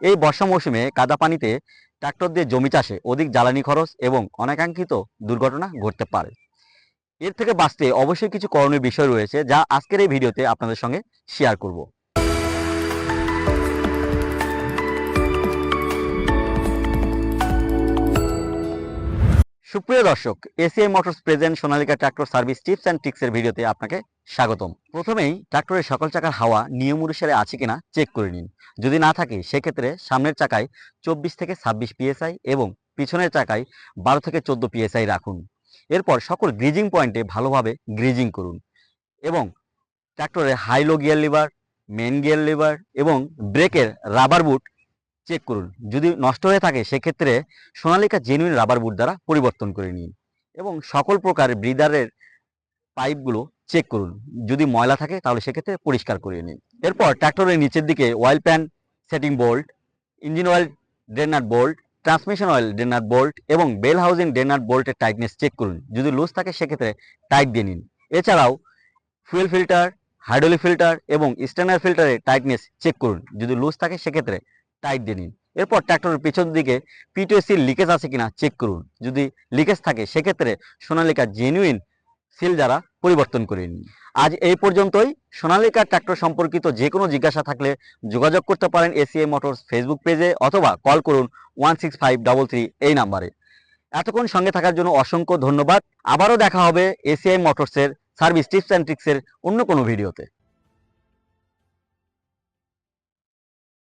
এই বর্ষা মৌসুমে কাদা পানিতে ট্রাক্টর দিয়ে জমি চাষে অধিক জ্বালানি খরচ এবং অনাকাঙ্ক্ষিত দুর্ঘটনা ঘটতে পারে। এর থেকে বাঁচতে অবশ্যই কিছু করণীয় বিষয় রয়েছে যা আজকের এই ভিডিওতে আপনাদের সঙ্গে শেয়ার করব। সুপ্রিয় দর্শক, ACI motors present Sonalika tractor service tips and ট্রিক্সের ভিডিওতে আপনাকে স্বাগতম। প্রথমেই ট্রাক্টরের সকল চাকার হাওয়া নিয়ম অনুসারে আছে কিনা চেক করে নিন। যদি না থাকে, সেক্ষেত্রে সামনের চাকায় চব্বিশ থেকে ছাব্বিশ পিএসআই এবং পিছনের চাকায় বারো থেকে চোদ্দ পিএসআই রাখুন। এরপর সকল গ্রিজিং পয়েন্টে ভালোভাবে গ্রিজিং করুন এবং ট্রাক্টরের high low gear lever, main gear lever এবং ব্রেকের রাবার বুট চেক করুন। যদি নষ্ট হয়ে থাকে, সেক্ষেত্রে সোনালিকা জেনুইন রাবার বুট দ্বারা পরিবর্তন করে নিন এবং সকল প্রকার ব্রিদারের পাইপগুলো চেক করুন। যদি ময়লা থাকে, তাহলে সেক্ষেত্রে পরিষ্কার করে নিন। এরপর ট্র্যাক্টরের নিচের দিকে oil pan setting bolt engine oil drainer bolt transmission oil drainer bolt এবং বেল হাউজিং ড্রেনার বোল্টের টাইটনেস চেক করুন। যদি লুজ থাকে, সেক্ষেত্রে টাইট দিয়ে নিন। এছাড়াও ফুয়েল ফিল্টার হাইড্রোলিক ফিল্টার এবং স্ট্যান্ডার ফিল্টারের টাইটনেস চেক করুন। যদি লুজ থাকে, সেক্ষেত্রে টাইট দিয়ে নিন। এরপর ট্র্যাক্টরের পিছন দিকে পিটিওসির লিকেজ আছে কিনা চেক করুন। যদি লিকেজ থাকে, সেক্ষেত্রে সোনালিকা জেনুইন সিল দ্বারা পরিবর্তন করে নিন। আজ এই পর্যন্তই। সোনালিকা ট্র্যাক্টর সম্পর্কিত যে কোনো জিজ্ঞাসা থাকলে যোগাযোগ করতে পারেন এসিআই মোটরস ফেসবুক পেজে অথবা কল করুন one six five double three এই নাম্বারে। এতক্ষণ সঙ্গে থাকার জন্য অসংখ্য ধন্যবাদ। আবারও দেখা হবে এসিআই মোটরসের সার্ভিস টিপস অ্যান্ড ট্রিক্সের অন্য কোনো ভিডিওতে